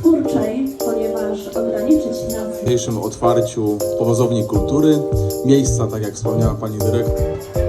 twórczej, ponieważ ograniczyć nam... W dzisiejszym otwarciu powozowni kultury, miejsca, tak jak wspomniała Pani Dyrektor.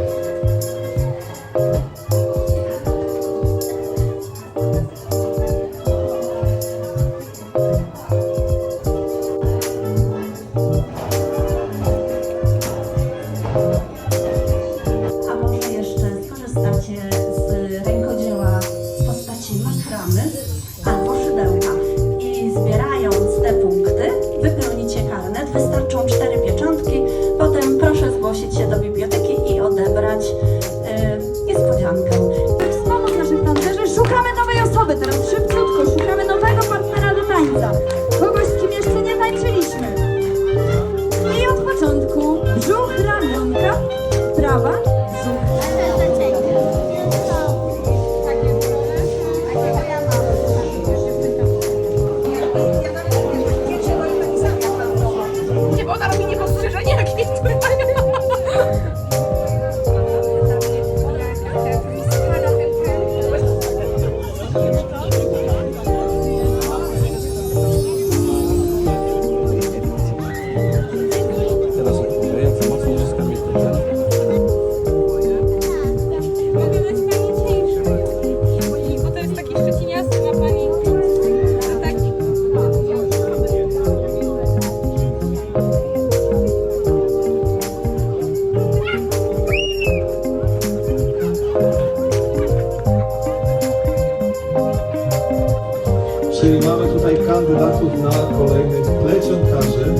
Czyli mamy tutaj kandydatów na kolejnych plecionkarzy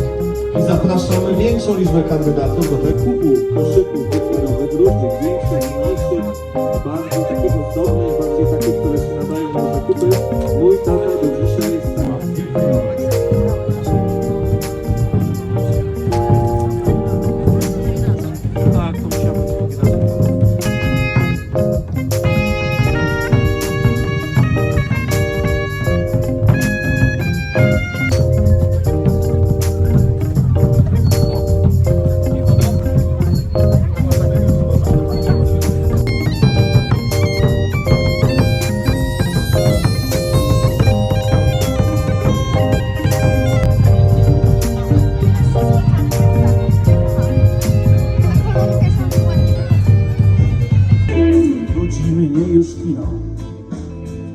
i zapraszamy większą liczbę kandydatów do tego kupu koszyków wykładowych, różnych, większych, mniejszych, bardziej takich ozdobnych, bardziej takich, które się nadają na zakupy. Mój tata do dzisiaj mnie już kino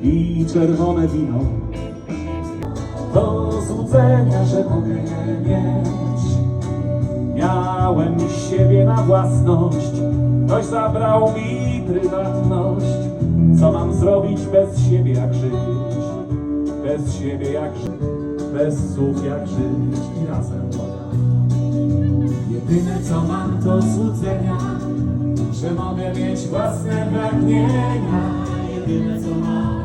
i czerwone wino. Do złudzenia, że mogę mieć. Miałem siebie na własność, ktoś zabrał mi prywatność. Co mam zrobić bez siebie, jak żyć? Bez siebie, jak żyć? Bez słów, jak żyć i razem. Jedyne co mam to złudzenia, że mogę mieć własne pragnienia. Jedyne co mam